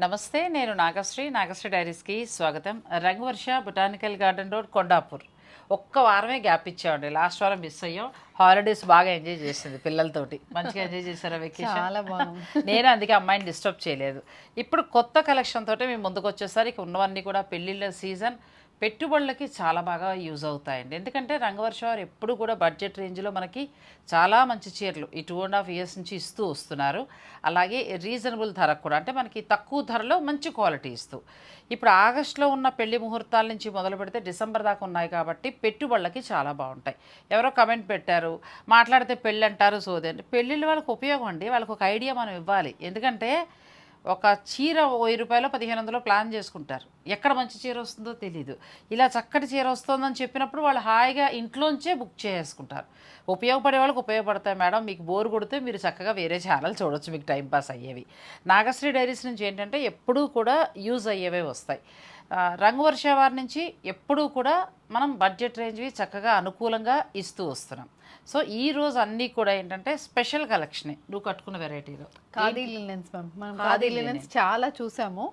నమస్తే నేను నాగశ్రీ. నాగశ్రీ డైరీస్కి స్వాగతం. Rangavarsha botanical garden road Kondapur. ఒక్క వారమే గ్యాప్ ఇచ్చామండి. లాస్ట్ వారం మిస్ అయ్యాం. హాలిడేస్ బాగా ఎంజాయ్ చేసింది పిల్లలతోటి. మంచిగా ఎంజాయ్ చేశారా వెకేషన్? చాలా బాగుంది. నేను అందుకే అమ్మాయిని డిస్టర్బ్ చేయలేదు. ఇప్పుడు కొత్త కలెక్షన్ తోటి మేము ముందుకు వచ్చేసరికి ఉన్నవన్నీ కూడా పెళ్ళిళ్ళ సీజన్. పెట్టుబడులకి చాలా బాగా యూజ్ అవుతాయండి. ఎందుకంటే రంగవర్ష వారు ఎప్పుడు కూడా బడ్జెట్ రేంజ్లో మనకి చాలా మంచి చీరలు ఈ టూ అండ్ హాఫ్ ఇయర్స్ నుంచి ఇస్తూ వస్తున్నారు. అలాగే రీజనబుల్ ధరకు కూడా అంటే మనకి తక్కువ ధరలో మంచి క్వాలిటీ ఇస్తూ. ఇప్పుడు ఆగస్టులో ఉన్న పెళ్ళి ముహూర్తాల నుంచి మొదలు పెడితే డిసెంబర్ దాకా ఉన్నాయి కాబట్టి పెట్టుబడులకి చాలా బాగుంటాయి. ఎవరో కమెంట్ పెట్టారు మాట్లాడితే పెళ్ళి అంటారు సోది పెళ్ళిళ్ళు వాళ్ళకి ఉపయోగం అండి వాళ్ళకి ఒక ఐడియా మనం ఇవ్వాలి. ఎందుకంటే ఒక చీర వెయ్యి రూపాయలు పదిహేను వందలు ప్లాన్ చేసుకుంటారు. ఎక్కడ మంచి చీర వస్తుందో తెలియదు ఇలా చక్కటి చీర వస్తుందని చెప్పినప్పుడు వాళ్ళు హాయిగా ఇంట్లోంచే బుక్ చేసుకుంటారు ఉపయోగపడే వాళ్ళకి ఉపయోగపడతాయి మేడం. మీకు బోర్ కొడితే మీరు చక్కగా వేరే ఛానల్ చూడొచ్చు మీకు టైం పాస్ అయ్యేవి. నాగశ్రీ డైరీస్ నుంచి ఏంటంటే ఎప్పుడూ కూడా యూజ్ అయ్యేవే వస్తాయి. రంగు వర్ష వారి నుంచి ఎప్పుడూ కూడా మనం బడ్జెట్ రేంజ్వి చక్కగా అనుకూలంగా ఇస్తూ వస్తున్నాం. సో ఈ రోజు అన్నీ కూడా ఏంటంటే స్పెషల్ కలెక్షనే. నువ్వు కట్టుకున్న వెరైటీలో. Khadi linens ma'am. మనం ఖాదీ లినెన్స్ చాలా చూసాము.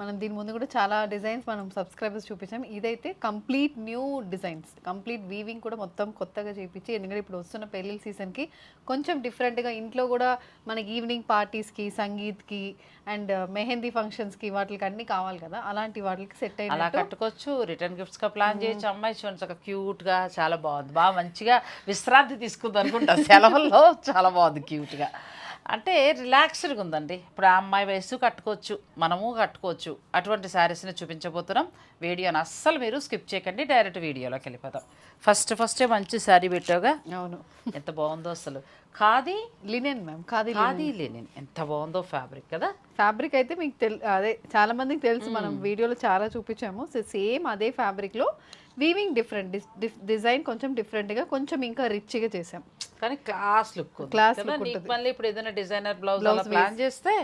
మనం దీని ముందు కూడా చాలా డిజైన్స్ మనం సబ్స్క్రైబర్స్ చూపించాం ఇదైతే complete new designs. Complete weaving కూడా మొత్తం కొత్తగా చేపించి ఎందుకంటే ఇప్పుడు వస్తున్న పెళ్ళి సీజన్కి కొంచెం డిఫరెంట్గా ఇంట్లో కూడా మనకి ఈవినింగ్ పార్టీస్కి సంగీత్కి అండ్ మెహందీ ఫంక్షన్స్కి వాటికి అన్నీ కావాలి కదా. అలాంటి వాటికి సెట్ అలా అయినట్టు కట్టుకోవచ్చు. రిటర్న్ గిఫ్ట్స్గా ప్లాన్ చేయొచ్చు. అమ్మాయి చూడండి చక్కగా క్యూట్గా చాలా బాగుంది. బాగా మంచిగా విశ్రాంతి తీసుకుంది అనుకుంటా సెలవుల్లో చాలా బాగుంది క్యూట్గా అంటే రిలాక్స్డ్గా ఉందండి. ఇప్పుడు ఆ అమ్మాయి వయసు కట్టుకోవచ్చు మనము కట్టుకోవచ్చు. అటువంటి శారీస్ని చూపించబోతున్నాం. వీడియోని అస్సలు మీరు స్కిప్ చేయకండి డైరెక్ట్ వీడియోలోకి వెళ్ళిపోతాం. ఫస్ట్ ఫస్టే మంచి శారీ పెట్టావుగా? అవును. ఎంత బాగుందో అసలు. Khadi linen ma'am. Khadi khadi linen. ఎంత బాగుందో ఫ్యాబ్రిక్ కదా? ఫ్యాబ్రిక్ అయితే మీకు తెల్ అదే చాలా మందికి తెలుసు. మనం వీడియోలో చాలా చూపించాము. సేమ్ అదే ఫ్యాబ్రిక్లో వీవింగ్ డిఫరెంట్ డిజైన్ కొంచెం different గా కొంచెం ఇంకా rich గా చేసాం కానీ క్లాస్ లుక్ నీకు మళ్ళీ ఇప్పుడు ఏదైనా డిజైనర్ బ్లౌజ్ అలా ప్లాన్ చేస్తే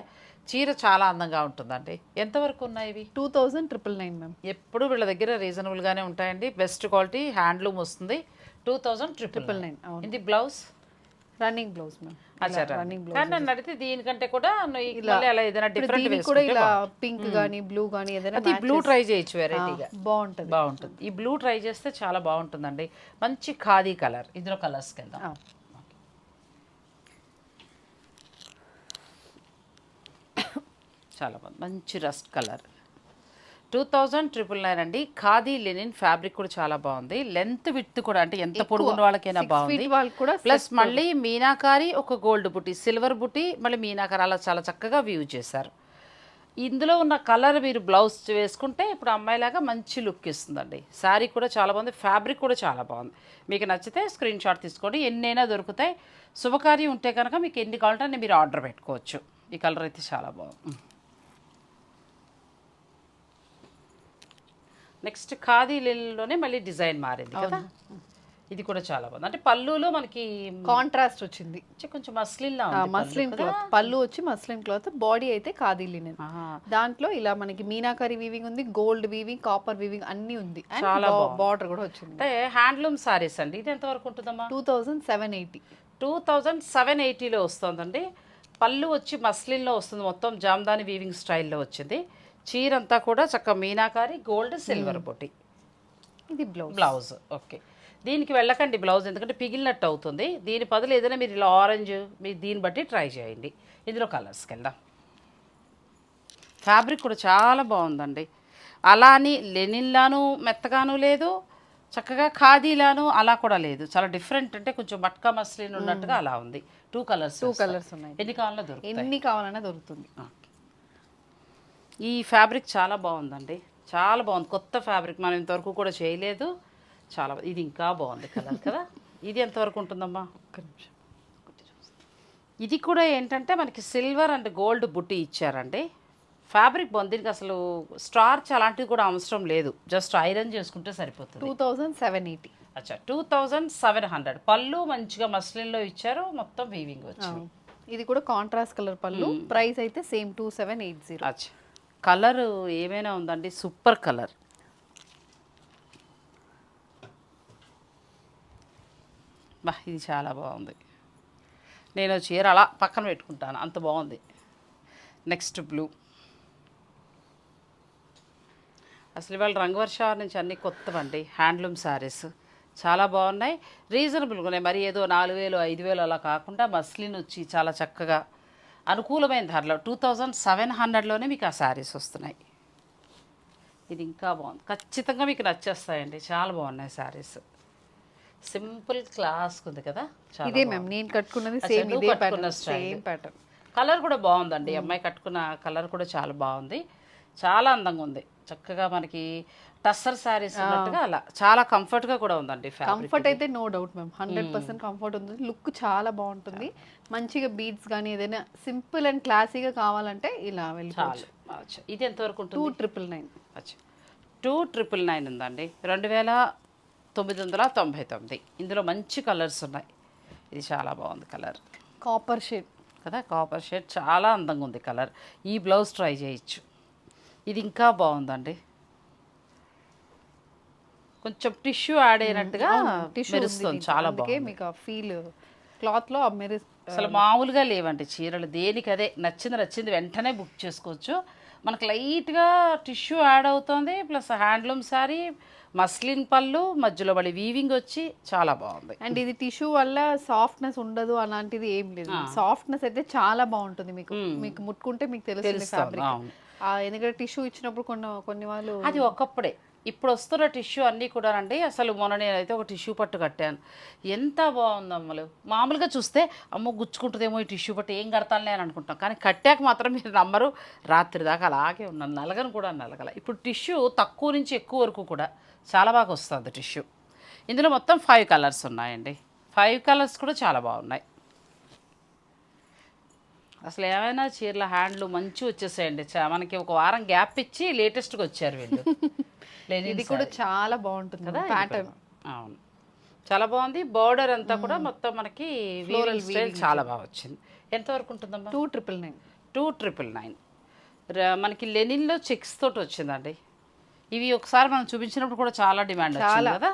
చీర చాలా అందంగా ఉంటుందండి. ఎంతవరకు ఉన్నాయి ఇవి? Two thousand triple nine ma'am. ఎప్పుడు వీళ్ళ దగ్గర రీజనబుల్ గానే ఉంటాయండి. బెస్ట్ క్వాలిటీ హ్యాండ్లూమ్ వస్తుంది. Two thousand triple nine. ఇది బ్లౌజ్? రన్నింగ్ బ్లౌజ్ రన్నింగ్ కానీ నన్ను అడిగితే దీనికంటే కూడా అలా ఏదైనా డిఫరెంట్ కూడా ఇలా పింక్ గానీ బ్లూ గానీ ఏదైనా అది బ్లూ ట్రై చేయొచ్చు వెరైటీగా బాగుంటది. బాగుంటుంది. ఈ బ్లూ ట్రై చేస్తే చాలా బాగుంటుందండి. మంచి ఖాదీ కలర్ ఇందులో కలర్స్కి వెళ్దాం. చాలా బాగుంది. మంచి rust colour two thousand triple nine అండి. ఖాదీ లెనిన్ ఫ్యాబ్రిక్ కూడా చాలా బాగుంది. లెంత్ విత్ కూడా అంటే ఎంత పొడుగున్న వాళ్ళకైనా బాగుంది. కూడా ప్లస్ మళ్ళీ మీనాకారి ఒక గోల్డ్ బుట్టి సిల్వర్ బుట్టి మళ్ళీ మీనాకారి అలా చాలా చక్కగా వ్యూ చేశారు. ఇందులో ఉన్న కలర్ మీరు బ్లౌజ్ వేసుకుంటే ఇప్పుడు అమ్మాయిలాగా మంచి లుక్ ఇస్తుందండి. శారీ కూడా చాలా బాగుంది. ఫ్యాబ్రిక్ కూడా చాలా బాగుంది. మీకు నచ్చితే స్క్రీన్ షాట్ తీసుకోండి. ఎన్నైనా దొరుకుతాయి. శుభకార్యం ఉంటే కనుక మీకు ఎన్ని కావాలంటే మీరు ఆర్డర్ పెట్టుకోవచ్చు. ఈ కలర్ అయితే చాలా బాగుంది. నెక్స్ట్ ఖాదీ లిల్లోనే మళ్ళీ డిజైన్ మారింది కదా. ఇది కూడా చాలా బాగుంది. అంటే పళ్ళులో మనకి కాంట్రాస్ట్ వచ్చింది. వచ్చి కొంచెం మస్లిన్లా మస్లిన్ క్లాత్. పళ్ళు వచ్చి మస్లిన్ క్లాత్. బాడీ అయితే ఖాదీ లినెన్. దాంట్లో ఇలా మనకి మీనాకరి వీవింగ్ ఉంది గోల్డ్ వీవింగ్ కాపర్ వీవింగ్ అన్ని ఉంది. చాలా బార్డర్ కూడా వచ్చింది. అంటే హ్యాండ్లూమ్ సారీస్ అండి. ఇది ఎంతవరకు ఉంటుందమ్మా? Two thousand seven eighty two thousand seven ఎయిటీలో వస్తుందండి. పళ్ళు వచ్చి మస్లిన్లో వస్తుంది. మొత్తం జామ్దాని వీవింగ్ స్టైల్లో వచ్చింది. చీర అంతా కూడా చక్క మీనాకారి గోల్డ్ సిల్వర్ బొట్టి ఇది బ్లౌజ్. Blouse okay. దీనికి వెళ్ళకండి బ్లౌజ్ ఎందుకంటే పిగిలినట్టు అవుతుంది. దీని బదులు ఏదైనా మీరు ఇలా ఆరెంజ్ మీరు దీన్ని బట్టి ట్రై చేయండి. ఇందులో కలర్స్కి వెళ్దాం. ఫ్యాబ్రిక్ కూడా చాలా బాగుందండి. అలా అని లెనిన్లాను మెత్తగాను లేదు చక్కగా ఖాదీలాను అలా కూడా లేదు. చాలా డిఫరెంట్ అంటే కొంచెం మట్కా మస్లిన్ ఉన్నట్టుగా అలా ఉంది. టూ కలర్స్ టూ కలర్స్ ఉన్నాయి. ఎన్ని కావాలో దొరుకుతాయి. ఎన్ని కావాలన్నా దొరుకుతుంది. ఈ ఫ్యాబ్రిక్ చాలా బాగుందండి. చాలా బాగుంది. కొత్త ఫ్యాబ్రిక్ మనం ఇంతవరకు కూడా చేయలేదు. చాలా ఇది ఇంకా బాగుంది కలర్ కదా? ఇది ఎంతవరకు ఉంటుందమ్మా? ఒక్క నిమిషం. ఇది కూడా ఏంటంటే మనకి సిల్వర్ అండ్ గోల్డ్ బుట్టి ఇచ్చారండి. ఫ్యాబ్రిక్ బాగుంది. దీనికి అసలు స్టార్చ్ అలాంటివి కూడా అవసరం లేదు. జస్ట్ ఐరన్ చేసుకుంటే సరిపోతుంది. Two thousand seven eighty. అచ్చా టూ థౌజండ్ సెవెన్ హండ్రెడ్. పళ్ళు మంచిగా మస్లిన్లో ఇచ్చారు. మొత్తం వీవింగ్ వచ్చింది. ఇది కూడా కాంట్రాస్ట్ కలర్ పళ్ళు. ప్రైస్ అయితే same two seven eight zero. అచ్చా. కలర్ ఏమైనా ఉందండి? Super colour. బా ఇది చాలా బాగుంది. నేను చీర అలా పక్కన పెట్టుకుంటాను. అంత బాగుంది. Next blue. అసలు ఇవాళ రంగవర్షాల నుంచి అన్ని కొత్తవండి. హ్యాండ్లూమ్ శారీస్. చాలా బాగున్నాయి. రీజనబుల్గా ఉన్నాయి. మరి ఏదో నాలుగు వేలు ఐదు వేలు అలా కాకుండా మస్లిన్ వచ్చి చాలా చక్కగా అనుకూలమైన ధరలో టూ థౌజండ్ సెవెన్ హండ్రెడ్లోనే మీకు ఆ శారీస్ వస్తున్నాయి. ఇది ఇంకా బాగుంది. ఖచ్చితంగా మీకు నచ్చేస్తాయండి. చాలా బాగున్నాయి శారీస్. సింపుల్ క్లాస్ ఉంది కదా? చాలా ఇదే మ్యామ్ నేను కట్టుకున్నది సేమ్ నువ్వు ఇదే కట్టుకున్న pattern style. Same pattern colour కూడా బాగుందండి. అమ్మాయి కట్టుకున్న కలర్ కూడా చాలా బాగుంది. చాలా అందంగా ఉంది. చక్కగా మనకి టస్సర్ శారీస్ ఉన్నట్టుగా అలా. చాలా కంఫర్ట్గా కూడా ఉందండి కంఫర్ట్ అయితే no doubt ma'am. Hundred percent comfort ఉంది లుక్ చాలా బాగుంటుంది. మంచిగా బీడ్స్ కానీ ఏదైనా సింపుల్ అండ్ క్లాసీగా కావాలంటే ఇలా వెళ్ళిపోవచ్చు. ఇది ఎంతవరకు టూ ఉంటుంది? Triple nine. Two triple nine ఉందండి. రెండు వేల తొమ్మిది వందల తొంభై తొమ్మిది. ఇందులో మంచి కలర్స్ ఉన్నాయి. ఇది చాలా బాగుంది కలర్. Copper shade. కదా కాపర్ షేడ్ చాలా అందంగా ఉంది కలర్. ఈ బ్లౌజ్ ట్రై చేయొచ్చు. ఇది ఇంకా బాగుందండి. కొంచెం టిష్యూ యాడ్ అయినట్టుగా మెరుస్తుంది చాలా బాగుంది. మీకు ఆ ఫీల్ క్లాత్లో ఆ మెరి అసలు మామూలుగా లేవండి చీరలు. దేనికి అదే నచ్చింది నచ్చింది వెంటనే బుక్ చేసుకోవచ్చు. మనకు లైట్గా టిష్యూ యాడ్ అవుతుంది ప్లస్ హ్యాండ్లూమ్ శారీ మస్లిన్ పళ్ళు మధ్యలో మళ్ళీ వీవింగ్ వచ్చి చాలా బాగుంది. అండ్ ఇది టిష్యూ వల్ల సాఫ్ట్నెస్ ఉండదు అలాంటిది ఏం లేదు. సాఫ్ట్నెస్ అయితే చాలా బాగుంటుంది మీకు. మీకు ముట్టుకుంటే మీకు తెలుస్తుంది ఫ్యాబ్రిక్. ఎందుకంటే టిష్యూ ఇచ్చినప్పుడు కొన్ని కొన్ని వాళ్ళు అది ఒకప్పుడే. ఇప్పుడు వస్తున్న టిష్యూ అన్నీ కూడా అండి అసలు మొన్న నేనైతే ఒక టిష్యూ పట్టు కట్టాను. ఎంత బాగుంది అమ్మలు మామూలుగా చూస్తే అమ్మో గుచ్చుకుంటుందేమో ఈ టిష్యూ పట్టు ఏం కడతానులే అని అనుకుంటాం కానీ కట్టాక మాత్రం మీరు నమ్మరు. రాత్రి దాకా అలాగే ఉన్నాను నలగను కూడా నలగల. ఇప్పుడు టిష్యూ తక్కువ నుంచి ఎక్కువ వరకు కూడా చాలా బాగా వస్తుంది టిష్యూ. ఇందులో మొత్తం ఫైవ్ కలర్స్ ఉన్నాయండి. ఫైవ్ కలర్స్ కూడా చాలా బాగున్నాయి. అసలు ఏమైనా చీరల హ్యాండ్లు మంచి వచ్చేసాయండి. మనకి ఒక వారం గ్యాప్ ఇచ్చి లేటెస్ట్గా వచ్చారు వీళ్ళు. ఇది కూడా చాలా బాగుంటుంది. కదా ప్యాటర్న్ అవును. చాలా బాగుంది. బార్డర్ అంతా కూడా మొత్తం మనకి ఫ్లోరల్ స్టైల్ చాలా బాగా వచ్చింది. ఎంతవరకు ఉంటుందమ్మా? Two triple nine two triple nine మనకి లెనిన్లో చెక్స్ తోటి వచ్చిందండి. ఇవి ఒకసారి మనం చూపించినప్పుడు కూడా చాలా డిమాండ్ వచ్చింది కదా.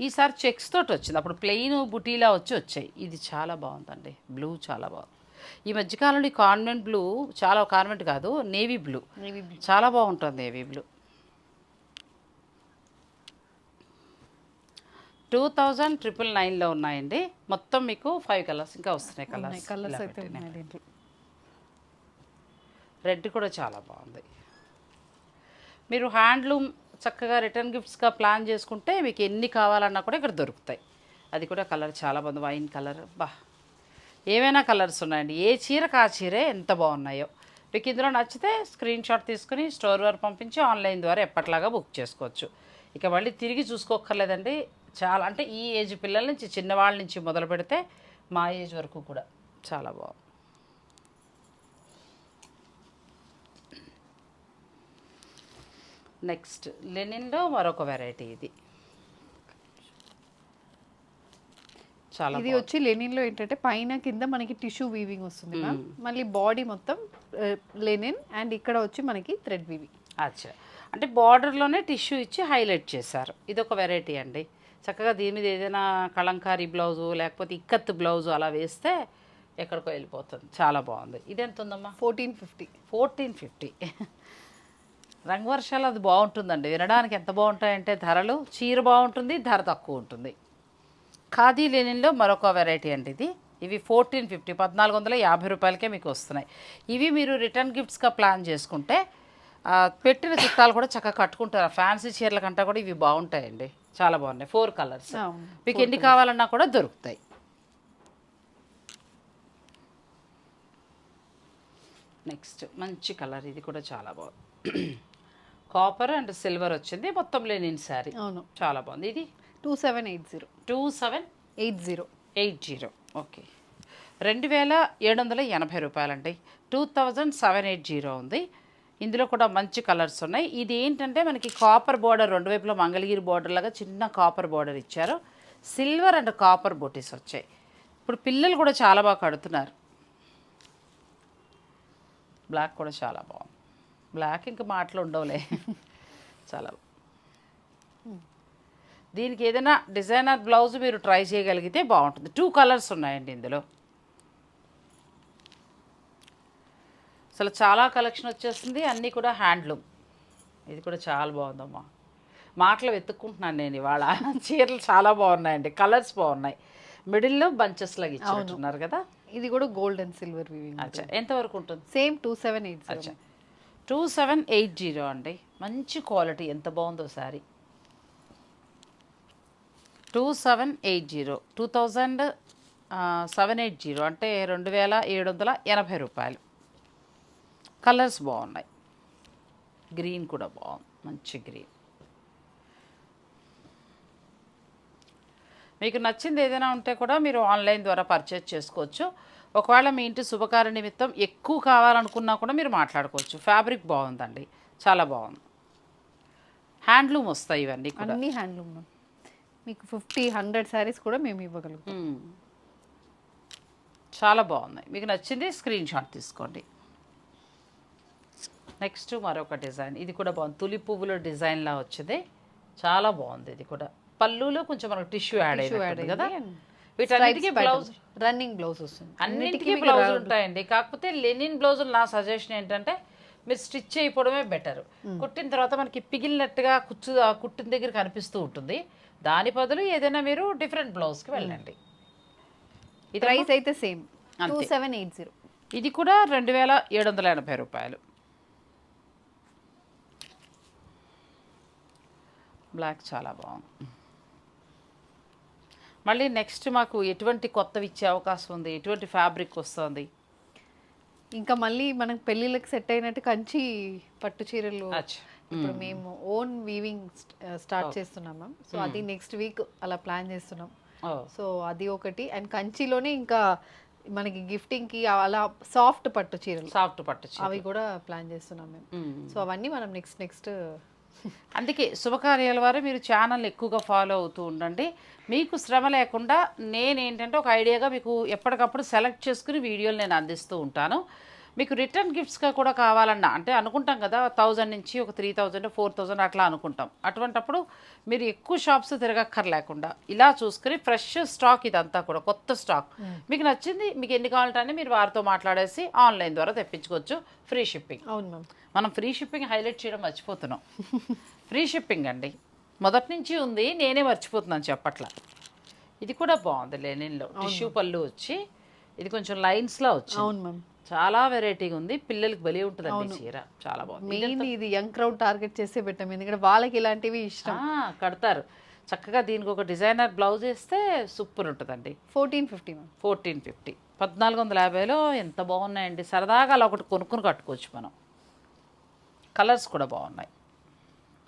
ఈసారి చెక్స్ తోటి వచ్చింది. అప్పుడు ప్లెయిన్ బుటీలా వచ్చి వచ్చాయి. ఇది చాలా బాగుందండి. బ్లూ చాలా బాగుంది. ఈ మధ్యకాలంలో ఈ కాన్వెంట్ బ్లూ చాలా కాన్వెంట్ కాదు నేవీ బ్లూ. నేవీ చాలా బాగుంటుంది navy blue. Two thousand triple నైన్లో ఉన్నాయండి. మొత్తం మీకు ఫైవ్ కలర్స్ ఇంకా వస్తున్నాయి కలర్స్ కలర్స్ అయితే రెడ్ కూడా చాలా బాగుంది. మీరు హ్యాండ్లూమ్ చక్కగా రిటర్న్ గిఫ్ట్స్గా ప్లాన్ చేసుకుంటే మీకు ఎన్ని కావాలన్నా కూడా ఇక్కడ దొరుకుతాయి. అది కూడా కలర్ చాలా బాగుంది. వైన్ కలర్ బా. ఏమైనా కలర్స్ ఉన్నాయండి. ఏ చీరకు ఆ చీరే ఎంత బాగున్నాయో. మీకు ఇందులో నచ్చితే స్క్రీన్ షాట్ తీసుకుని స్టోర్ వారు పంపించి ఆన్లైన్ ద్వారా ఎప్పట్లాగా బుక్ చేసుకోవచ్చు. ఇక మళ్ళీ తిరిగి చూసుకోక్కర్లేదండి. చాలా అంటే ఈ ఏజ్ పిల్లల నుంచి చిన్నవాళ్ళ నుంచి మొదలు పెడితే మా ఏజ్ వరకు కూడా చాలా బాగుంది నెక్స్ట్ లెనిన్లో మరొక వెరైటీ ఇది. చాలా ఇది వచ్చి లెనిన్లో ఏంటంటే పైన కింద మనకి టిష్యూ వీవింగ్ వస్తుంది మ్యామ్. మళ్ళీ బాడీ మొత్తం లెనిన్ అండ్ ఇక్కడ వచ్చి మనకి థ్రెడ్ వీవింగ్. అచ్చా. అంటే బార్డర్లోనే టిష్యూ ఇచ్చి హైలైట్ చేశారు. ఇది ఒక వెరైటీ అండి. చక్కగా దీని మీద ఏదైనా కలంకారీ బ్లౌజు లేకపోతే ఇక్కత్ బ్లౌజు అలా వేస్తే ఎక్కడికో వెళ్ళిపోతుంది. చాలా బాగుంది. ఇది ఎంత ఉందమ్మా? Fourteen fifty. Fourteen fifty. రంగవర్షాలు అది బాగుంటుందండి. వినడానికి ఎంత బాగుంటాయంటే ధరలు చీర బాగుంటుంది ధర తక్కువ ఉంటుంది. ఖాదీ లెనిన్లో మరొక వెరైటీ అండి ఇది. ఇవి ఫోర్టీన్ ఫిఫ్టీ పద్నాలుగు వందల యాభై రూపాయలకే మీకు వస్తున్నాయి. ఇవి మీరు రిటర్న్ గిఫ్ట్స్గా ప్లాన్ చేసుకుంటే పెట్టిన చుట్టాలు కూడా చక్కగా కట్టుకుంటారు. ఫ్యాన్సీ చీరల కంటే కూడా ఇవి బాగుంటాయండి. చాలా బాగున్నాయి. Four colours. మీకు ఎన్ని కావాలన్నా కూడా దొరుకుతాయి. నెక్స్ట్ మంచి కలర్. ఇది కూడా చాలా బాగుంది. కాపర్ అండ్ సిల్వర్ వచ్చింది. మొత్తం లెనిన్ శారీ. అవును. చాలా బాగుంది. ఇది two seven eight zero two seven eight zero eight zero okay రెండు వేల ఏడు వందల ఎనభై రూపాయలండి. Two thousand seven eight zero ఉంది. ఇందులో కూడా మంచి కలర్స్ ఉన్నాయి. ఇది ఏంటంటే మనకి కాపర్ బార్డర్ రెండు వైపులా మంగళగిరి బార్డర్ లాగా చిన్న కాపర్ బార్డర్ ఇచ్చారు. సిల్వర్ అండ్ కాపర్ బొటీస్ వచ్చాయి. ఇప్పుడు పిల్లలు కూడా చాలా బాగా కడుతున్నారు. బ్లాక్ కూడా చాలా బాగుంది. బ్లాక్ ఇంకా మాటలు ఉండవులే. చాలా దీనికి ఏదైనా డిజైనర్ బ్లౌజ్ మీరు ట్రై చేయగలిగితే బాగుంటుంది. టూ కలర్స్ ఉన్నాయండి ఇందులో. అసలు చాలా కలెక్షన్ వచ్చేస్తుంది అన్నీ కూడా హ్యాండ్లూమ్ ఇది కూడా చాలా బాగుందమ్మా. మాటలు వెతుక్కుంటున్నాను నేను ఇవాళ. చీరలు చాలా బాగున్నాయండి కలర్స్ బాగున్నాయి. మిడిల్లో బంచెస్ లాగా ఇచ్చినట్టున్నారు కదా? ఇది కూడా గోల్డ్ అండ్ సిల్వర్ వీవింగ్ అచ్చా. ఎంతవరకు ఉంటుంది? సేమ్ టూ సెవెన్ ఎయిట్ అచ్చా. టూ సెవెన్ ఎయిట్ జీరో అండి. మంచి క్వాలిటీ ఎంత బాగుందో sorry two seven eight zero. Two thousand seven eight zero అంటే రెండు వేల ఏడు వందల ఎనభై రూపాయలు. కలర్స్ బాగున్నాయి. గ్రీన్ కూడా బాగుంది. మంచి గ్రీన్. మీకు నచ్చింది ఏదైనా ఉంటే కూడా మీరు ఆన్లైన్ ద్వారా పర్చేజ్ చేసుకోవచ్చు. ఒకవేళ మీ ఇంటి శుభకార్య నిమిత్తం ఎక్కువ కావాలనుకున్నా కూడా మీరు మాట్లాడుకోవచ్చు. ఫ్యాబ్రిక్ బాగుందండి. చాలా బాగుంది. హ్యాండ్లూమ్ వస్తాయి ఇవన్నీ అన్ని హ్యాండ్లూమ్ మీకు ఫిఫ్టీ హండ్రెడ్ శారీస్ కూడా మేము ఇవ్వగలుగుతాం. మ్మ్. చాలా బాగున్నాయి. మీకు నచ్చింది స్క్రీన్ షాట్ తీసుకోండి. నెక్స్ట్ మరొక డిజైన్. ఇది కూడా బాగుంది. తులి పువ్వుల డిజైన్లా వచ్చింది. చాలా బాగుంది ఇది కూడా. పళ్ళులో కొంచెం మనకు టిష్యూ యాడ్ అయ్యింది కదా. వీటన్నిటికీ బ్లౌజ్ రన్నింగ్ బ్లౌజ్ వస్తుంది. అన్నింటికీ బ్లౌజ్ ఉంటాయండి. కాకపోతే లెనిన్ బ్లౌజులు నా సజెషన్ ఏంటంటే మీరు స్టిచ్ చేయకపోవడమే బెటర్ కుట్టిన తర్వాత మనకి పిగిలినట్టుగా కుచ్చు కుట్టిన దగ్గర కనిపిస్తూ ఉంటుంది. దాని బదులు ఏదైనా మీరు డిఫరెంట్ బ్లౌజ్కి వెళ్ళండి. ఇది ప్రైస్ అయితే same two. Seven eight zero ఇది కూడా రెండు వేల ఏడు వందల ఎనభై రూపాయలు. బ్లాక్ చాలా బాగుంది. మళ్ళీ నెక్స్ట్ మాకు ఎటువంటి కొత్తవి ఇచ్చే అవకాశం ఉంది? ఎటువంటి ఫ్యాబ్రిక్ వస్తుంది? ఇంకా మళ్ళీ మనకు పెళ్ళిళ్ళకి సెట్ అయినట్టు కంచి పట్టు చీరలు అచ్చా. ఇప్పుడు మేము. ఓన్ వీవింగ్ స్టార్ట్ చేస్తున్నాం మ్యామ్ సో అది నెక్స్ట్ వీక్ అలా ప్లాన్ చేస్తున్నాం. సో అది ఒకటి. అండ్ కంచిలోనే ఇంకా మనకి గిఫ్టింగ్కి అలా సాఫ్ట్ పట్టు చీరలు. సాఫ్ట్ పట్టు. అవి కూడా ప్లాన్ చేస్తున్నాం మ్మ్. సో అవన్నీ మనం నెక్స్ట్ నెక్స్ట్ అందుకే శుభకార్యాల వారు మీరు ఛానల్ ఎక్కువగా ఫాలో అవుతూ ఉండండి. మీకు శ్రమ లేకుండా నేనేంటంటే ఒక ఐడియాగా మీకు ఎప్పటికప్పుడు సెలెక్ట్ చేసుకుని వీడియోలు నేను అందిస్తూ ఉంటాను. మీకు రిటర్న్ గిఫ్ట్స్గా కూడా కావాలన్నా అంటే అనుకుంటాం కదా థౌజండ్ నుంచి ఒక త్రీ థౌజండ్ ఫోర్ థౌజండ్ అట్లా అనుకుంటాం. అటువంటప్పుడు మీరు ఎక్కువ షాప్స్ తిరగక్కర్లేకుండా ఇలా చూసుకుని ఫ్రెష్ స్టాక్ ఇదంతా కూడా కొత్త స్టాక్ మీకు నచ్చింది మీకు ఎన్ని కావాలంటే మీరు వారితో మాట్లాడేసి ఆన్లైన్ ద్వారా తెప్పించుకోవచ్చు. ఫ్రీ షిప్పింగ్ అవును మ్యామ్. మనం ఫ్రీ షిప్పింగ్ హైలైట్ చేయడం మర్చిపోతున్నాం. ఫ్రీ షిప్పింగ్ అండి. మొదటి నుంచి ఉంది నేనే మర్చిపోతున్నాను చెప్పట్ల. ఇది కూడా బాగుంది లెనిన్లో టిష్యూ పళ్ళు వచ్చి ఇది కొంచెం లైన్స్లో వచ్చింది అవును మ్యామ్. చాలా వెరైటీగా ఉంది. పిల్లలకి బలి ఉంటుందండి చీర. చాలా బాగుంది. మెయిన్ ఇది యంగ్ క్రౌడ్ టార్గెట్ చేసే పెట్టాం. ఎందుకంటే వాళ్ళకి ఇలాంటివి ఇష్టం. కడతారు. చక్కగా దీనికి ఒక డిజైనర్ బ్లౌజ్ వేస్తే సూపర్ ఉంటుందండి. ఫోర్టీన్ ఫిఫ్టీ ఫోర్టీన్ ఫిఫ్టీ పద్నాలుగు వందల యాభైలో ఎంత బాగున్నాయండి. సరదాగా అలా ఒకటి కొనుక్కుని కట్టుకోవచ్చు మనం. కలర్స్ కూడా బాగున్నాయి.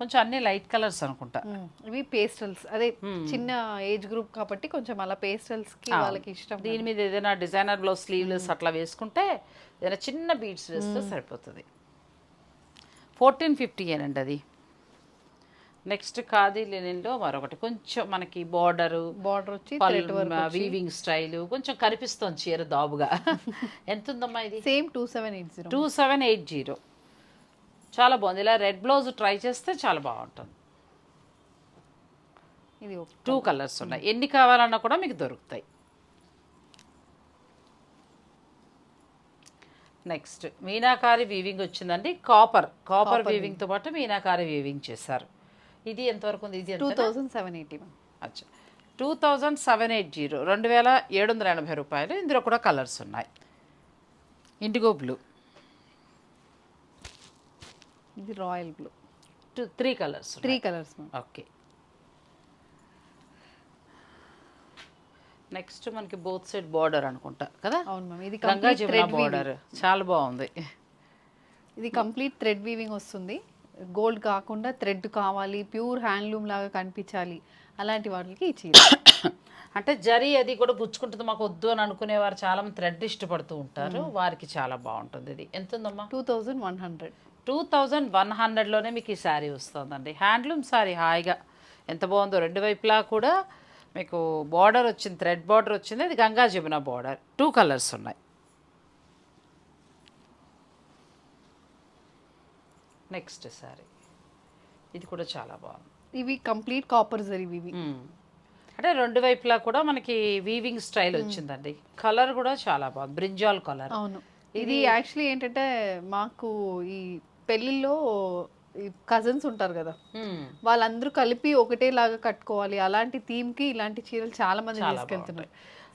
కొంచెం అన్ని లైట్ కలర్స్ అనుకుంటా. ఇవి పేస్టల్స్. అదే చిన్న ఏజ్ గ్రూప్ కాబట్టి కొంచెం అలా పేస్టల్స్కి వాళ్ళకి ఇష్టం దీని మీద ఏదైనా డిజైనర్ బ్లౌజ్ స్లీవ్లెస్ అట్లా వేసుకుంటే ఏదైనా చిన్న బీడ్స్ వేస్తే సరిపోతుంది. ఫోర్టీన్ ఫిఫ్టీ ఏనండి అది. నెక్స్ట్ ఖాదీ లెనిన్లో మరొకటి. కొంచెం మనకి బార్డరు బార్డర్ వచ్చి వీవింగ్ స్టైల్ కొంచెం కనిపిస్తుంది చీర దాబుగా. ఎంత ఉందమ్మా ఇది? Same two seven eight zero. Two seven eight zero. చాలా బాగుంది. ఇలా రెడ్ బ్లౌజ్ ట్రై చేస్తే చాలా బాగుంటుంది. ఇది టూ కలర్స్ ఉన్నాయి. ఎన్ని కావాలన్నా కూడా మీకు దొరుకుతాయి. నెక్స్ట్ మీనాకారి వీవింగ్ వచ్చిందండి. కాపర్ కాపర్ వీవింగ్తో పాటు మీనాకారి వీవింగ్ చేశారు. ఇది ఎంతవరకు ఉంది? ఇది టూ థౌసండ్ సెవెన్ ఎయిటీ అచ్చా. Two thousand seven eight zero రెండు వేల ఏడు వందల ఎనభై రూపాయలు. ఇందులో కూడా కలర్స్ ఉన్నాయి. ఇండిగో బ్లూ ఇది royal blue. Two three colours three colours okay. Next మనకి బోత్ సైడ్ బార్డర్ అనుకుంటా కదా? అవును మ్యామ్ ఇది గంగా జమున బార్డర్. చాలా బాగుంది. ఇది కంప్లీట్ థ్రెడ్ వీవింగ్ వస్తుంది. గోల్డ్ కాకుండా థ్రెడ్ కావాలి ప్యూర్ హ్యాండ్లూమ్ లాగా కనిపించాలి అలాంటి వాటికి ఈ చీర. అంటే జరీ అది కూడా గుచ్చుకుంటుంది మాకు వద్దు అని అనుకునేవారు చాలా మంది థ్రెడ్ ఇష్టపడుతూ ఉంటారు. వారికి చాలా బాగుంటుంది ఇది. ఎంత ఉందమ్మా two thousand one hundred two thousand one హండ్రెడ్లోనే మీకు ఈ శారీ వస్తుందండి. హ్యాండ్లూమ్ శారీ హాయిగా. ఎంత బాగుందో రెండు వైపులా కూడా మీకు బార్డర్ వచ్చింది థ్రెడ్ బార్డర్ వచ్చింది. అది Ganga Jamuna border. Two colours ఉన్నాయి. నెక్స్ట్ శారీ. ఇది కూడా చాలా బాగుంది. ఇవి కంప్లీట్ కాపర్ జరీ మ్మ్. అంటే రెండు వైపులా కూడా మనకి వీవింగ్ స్టైల్ వచ్చిందండి. కలర్ కూడా చాలా బాగుంది. Brinjal colour. అవును. ఇది యాక్చువల్లీ ఏంటంటే మాకు ఈ పెళ్ళిళ్ళలో కజిన్స్ ఉంటారు కదా. వాళ్ళందరూ కలిపి ఒకటేలాగా కట్టుకోవాలి. అలాంటి థీమ్కి ఇలాంటి చీరలు చాలా మంది తీసుకెళ్తున్నారు.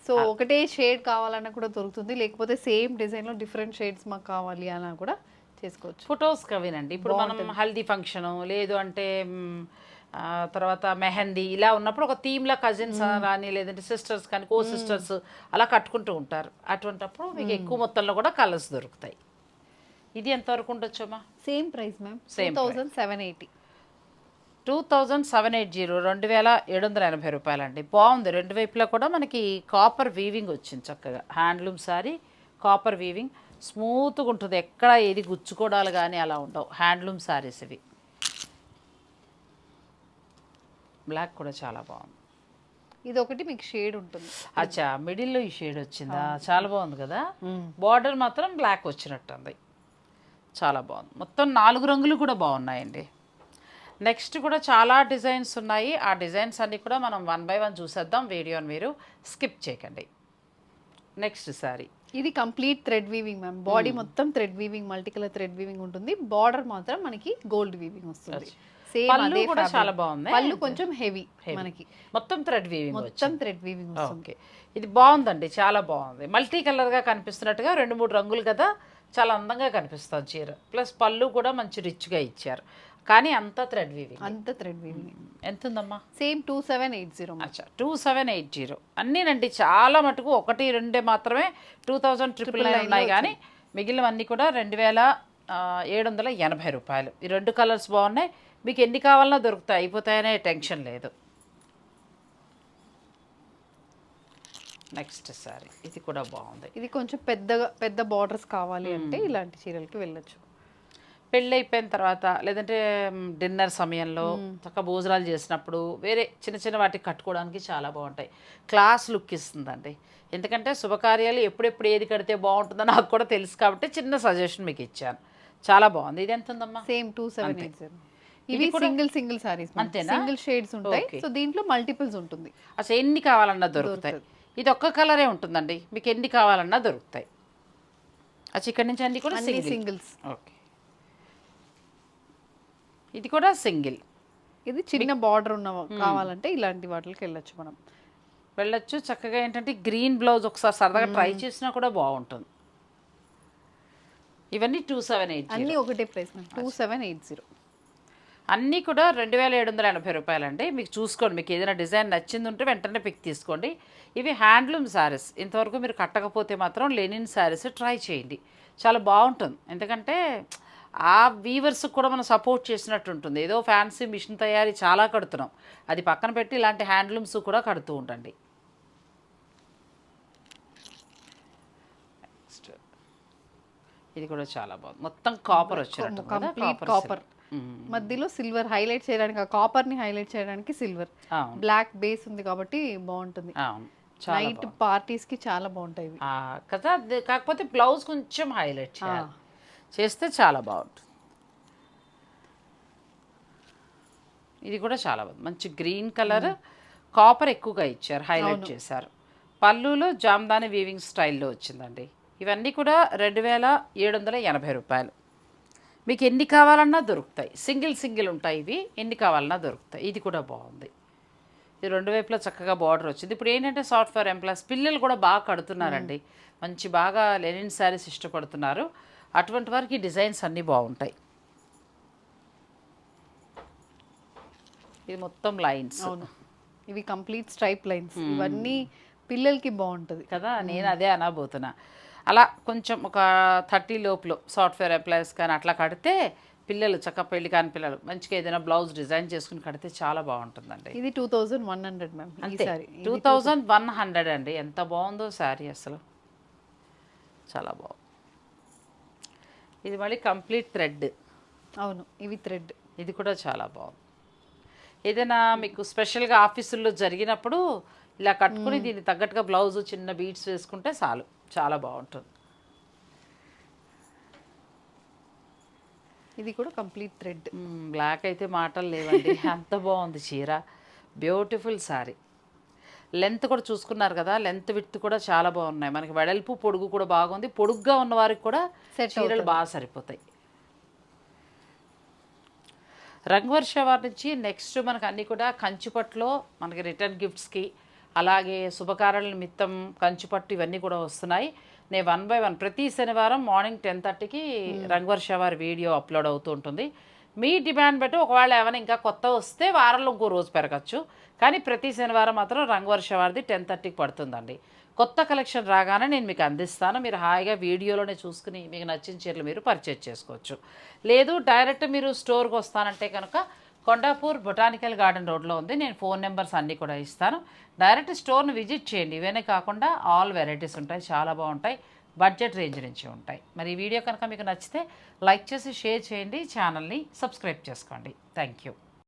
సో ఒకటే షేడ్ కావాలన్నా కూడా దొరుకుతుంది. లేకపోతే సేమ్ డిజైన్లో డిఫరెంట్ షేడ్స్ మాకు కావాలి అన్నా కూడా చేసుకోవచ్చు. ఫొటోస్ కవినండి. ఇప్పుడు మనం హల్దీ ఫంక్షను లేదు అంటే తర్వాత మెహందీ ఇలా ఉన్నప్పుడు ఒక థీమ్లా కజిన్స్ కానీ లేదంటే సిస్టర్స్ కానీ కో సిస్టర్స్ అలా కట్టుకుంటూ ఉంటారు. అటువంటప్పుడు మీకు ఎక్కువ మొత్తంలో కూడా కలర్స్ దొరుకుతాయి. ఇది ఎంతవరకు ఉండొచ్చమ్మా same price ma'am Same thousand seven eighty two thousand seven eight zero రెండు వేల ఏడు వందల ఎనభై రూపాయలండి. బాగుంది. రెండు వైపులా కూడా మనకి కాపర్ వీవింగ్ వచ్చింది చక్కగా. హ్యాండ్లూమ్ సారీ కాపర్ వీవింగ్ స్మూత్గా ఉంటుంది. ఎక్కడ ఏది గుచ్చుకోవడాలు కానీ అలా ఉండవు. హ్యాండ్లూమ్ సారీస్ ఇవి. బ్లాక్ కూడా చాలా బాగుంది. ఇది ఒకటి మీకు షేడ్ ఉంటుంది. అచ్చా మిడిల్లో ఈ షేడ్ వచ్చిందా? చాలా బాగుంది కదా? బార్డర్ మాత్రం బ్లాక్ వచ్చినట్టుంది. చాలా బాగుంది. మొత్తం నాలుగు రంగులు కూడా బాగున్నాయండి. నెక్స్ట్ కూడా చాలా డిజైన్స్ ఉన్నాయి. ఆ డిజైన్స్ అన్నీ కూడా మనం వన్ బై వన్ చూసేద్దాం. వీడియోని మీరు స్కిప్ చేయకండి. నెక్స్ట్ సారీ ఇది complete thread weaving ma'am. Body మొత్తం thread weaving multi colour thread weaving ఉంటుంది. బార్డర్ మాత్రం మనకి గోల్డ్ వీవింగ్ వస్తుంది. పళ్ళు కూడా. చాలా బాగుంది. పళ్ళు కొంచెం హెవీ మనకి. మొత్తం థ్రెడ్ వీవింగ్ మొత్తం థ్రెడ్ వీవింగ్ ఓకే ఇది బాగుందండి. చాలా బాగుంది. మల్టీ కలర్గా కనిపిస్తున్నట్టుగా రెండు మూడు రంగులు కదా. చాలా అందంగా కనిపిస్తుంది చీర. ప్లస్ పళ్ళు కూడా మంచి రిచ్గా ఇచ్చారు. కానీ అంతా థ్రెడ్ వీవింగ్ అంత థ్రెడ్ వీవింగ్ ఎంత ఉందమ్మా same two seven eight zero అచ్చా టూ సెవెన్ ఎయిట్ జీరో అన్నీనండి చాలా మటుకు ఒకటి రెండే మాత్రమే టూ థౌజండ్ ట్రిపుల్ నైన్ ఉన్నాయి కానీ మిగిలినవన్నీ కూడా రెండు వేల ఏడు వందల ఎనభై రూపాయలు. ఈ రెండు కలర్స్ బాగున్నాయి. మీకు ఎన్ని కావాలన్నా దొరుకుతాయి. అయిపోతాయనే టెన్షన్ లేదు. Next sorry. ఇది కూడా బాగుంది. ఇది కొంచెం పెద్దగా పెద్ద బార్డర్స్ కావాలి అంటే ఇలాంటి చీరలకి వెళ్ళొచ్చు. పెళ్ళి అయిపోయిన తర్వాత లేదంటే డిన్నర్ సమయంలో చక్క భోజనాలు చేసినప్పుడు వేరే చిన్న చిన్న వాటికి కట్టుకోవడానికి చాలా బాగుంటాయి. క్లాస్ లుక్ ఇస్తుందండి. ఎందుకంటే శుభకార్యాలు ఎప్పుడెప్పుడు ఏది కడితే బాగుంటుందో నాకు కూడా తెలుసు కాబట్టి చిన్న సజెషన్ మీకు ఇచ్చాను. చాలా బాగుంది. ఇది ఎంత ఉందమ్మా? Same two seven eight zero ఇవి సింగిల్ సింగిల్ సారీస్ అంతేనా? సింగిల్ షేడ్స్ ఉంటాయి. సో దీంట్లో మల్టిపుల్స్ ఉంటుంది. అసలు ఎన్ని కావాలన్నా దొరుకుతాయి. ఇది ఒక్క కలరే ఉంటుందండి. మీకు ఎన్ని కావాలన్నా దొరుకుతాయి. అచ్చా ఇక్కడి నుంచి అన్ని కూడా సింగిల్స్. ఓకే. ఇది కూడా సింగిల్. ఇది చిన్న బార్డర్ ఉన్న కావాలంటే ఇలాంటి వాటికి వెళ్ళొచ్చు మనం. వెళ్ళొచ్చు. చక్కగా ఏంటంటే గ్రీన్ బ్లౌజ్ ఒకసారి సరదాగా ట్రై చేసినా కూడా బాగుంటుంది. ఇవన్నీ టూ సెవెన్ ఎయిట్ అన్ని ఒకటే price two seven eight zero. అన్నీ కూడా రెండు వేల ఏడు వందల ఎనభై రూపాయలండి. మీకు చూసుకోండి. మీకు ఏదైనా డిజైన్ నచ్చింది ఉంటే వెంటనే పిక్ తీసుకోండి. ఇవి హ్యాండ్లూమ్ శారీస్. ఇంతవరకు మీరు కట్టకపోతే మాత్రం లెనిన్ శారీస్ ట్రై చేయండి. చాలా బాగుంటుంది. ఎందుకంటే ఆ వీవర్స్కి కూడా మనం సపోర్ట్ చేసినట్టు ఉంటుంది. ఏదో ఫ్యాన్సీ మిషన్ తయారీ చాలా కడుతున్నాం. అది పక్కన పెట్టి ఇలాంటి హ్యాండ్లూమ్స్ కూడా కడుతూ ఉండండి. నెక్స్ట్ ఇది కూడా చాలా బాగుంది. మొత్తం కాపర్ వచ్చినట్టు కాపర్ మధ్యలో సిల్వర్ హైలైట్ చేయడానికి ఆ కాపర్ని హైలైట్ చేయడానికి సిల్వర్. బ్లాక్ బేస్ ఉంది కాబట్టి బాగుంటుంది. నైట్ పార్టీస్కి చాలా బాగుంటాయి కదా కాకపోతే బ్లౌజ్ కొంచెం హైలైట్ చేయాలి. చేస్తే చాలా బాగుంటుంది. ఇది కూడా చాలా బాగుంది. మంచి గ్రీన్ కలర్. కాపర్ ఎక్కువగా ఇచ్చారు హైలైట్ చేశారు. పళ్ళులో జామ్దాని వీవింగ్ స్టైల్లో వచ్చిందండి. ఇవన్నీ కూడా రెండు వేల ఏడు వందల ఎనభై రూపాయలు. మీకు ఎన్ని కావాలన్నా దొరుకుతాయి. సింగిల్ సింగిల్ ఉంటాయి ఇవి. ఎన్ని కావాలన్నా దొరుకుతాయి. ఇది కూడా బాగుంది. ఇది రెండు వైపులా చక్కగా బార్డర్ వచ్చింది. ఇప్పుడు ఏంటంటే సాఫ్ట్వేర్ ఎంప్లాయీస్ పిల్లలు కూడా బాగా కడుతున్నారండి. మంచి బాగా లెనిన్ శారీస్ ఇష్టపడుతున్నారు. అటువంటి వారికి డిజైన్స్ అన్నీ బాగుంటాయి. ఇది మొత్తం లైన్స్. ఇవి కంప్లీట్ స్ట్రైప్ లైన్స్. ఇవన్నీ పిల్లలకి బాగుంటది. కదా నేను అదే అనబోతున్నా. అలా కొంచెం ఒక థర్టీ లోపులో సాఫ్ట్వేర్ ఎంప్లాయీస్ కానీ అట్లా కడితే పిల్లలు చక్క పెళ్ళి కాని పిల్లలు మంచిగా ఏదైనా బ్లౌజ్ డిజైన్ చేసుకుని కడితే చాలా బాగుంటుందండి. ఇది two thousand one hundred ma'am అంతే. Sorry. Two thousand one hundred అండి. ఎంత బాగుందో శారీ అసలు. చాలా బాగుంది ఇది మళ్ళీ కంప్లీట్ థ్రెడ్. అవును ఇవి థ్రెడ్. ఇది కూడా చాలా బాగుంది ఏదైనా మీకు స్పెషల్గా ఆఫీసుల్లో జరిగినప్పుడు ఇలా కట్టుకుని దీనికి తగ్గట్టుగా బ్లౌజ్ చిన్న బీడ్స్ వేసుకుంటే చాలు. చాలా బాగుంటుంది. ఇది కూడా కంప్లీట్ థ్రెడ్. బ్లాక్ అయితే మాటలు లేవండి. అంత బాగుంది చీర. బ్యూటిఫుల్ శారీ లెంత్ కూడా చూసుకున్నారు కదా లెంత్ విత్ కూడా చాలా బాగున్నాయి. మనకి వెడల్పు పొడుగు కూడా బాగుంది. పొడుగ్గా ఉన్న వారికి కూడా చీరలు బాగా సరిపోతాయి. రంగవర్ష వారి నుంచి నెక్స్ట్ మనకు అన్నీ కూడా కంచిపట్లో మనకి రిటర్న్ గిఫ్ట్స్కి అలాగే శుభకార్యాల నిమిత్తం కంచిపట్టు ఇవన్నీ కూడా వస్తున్నాయి. నేను వన్ బై వన్ ప్రతి శనివారం మార్నింగ్ టెన్ థర్టీకి రంగవర్ష వారి వీడియో అప్లోడ్ అవుతూ ఉంటుంది. మీ డిమాండ్ బట్టి ఒకవేళ ఏమైనా ఇంకా కొత్త వస్తే వారంలో ఇంకో రోజు పెరగచ్చు. కానీ ప్రతి శనివారం మాత్రం రంగవర్ష వారిది టెన్ థర్టీకి పడుతుందండి. కొత్త కలెక్షన్ రాగానే నేను మీకు అందిస్తాను. మీరు హాయిగా వీడియోలోనే చూసుకుని మీకు నచ్చిన చీరలు మీరు పర్చేజ్ చేసుకోవచ్చు. లేదు డైరెక్ట్ మీరు స్టోర్కి వస్తానంటే కనుక కొండాపూర్ బొటానికల్ గార్డెన్ రోడ్లో ఉంది. నేను ఫోన్ నెంబర్స్ అన్నీ కూడా ఇస్తాను. డైరెక్ట్ స్టోర్ని విజిట్ చేయండి. ఇవన్నీ కాకుండా ఆల్ వెరైటీస్ ఉంటాయి. చాలా బాగుంటాయి. బడ్జెట్ రేంజ్ నుంచి ఉంటాయి. మరి ఈ వీడియో కనుక మీకు నచ్చితే లైక్ చేసి షేర్ చేయండి. ఛానల్ని సబ్స్క్రైబ్ చేసుకోండి. Thank you.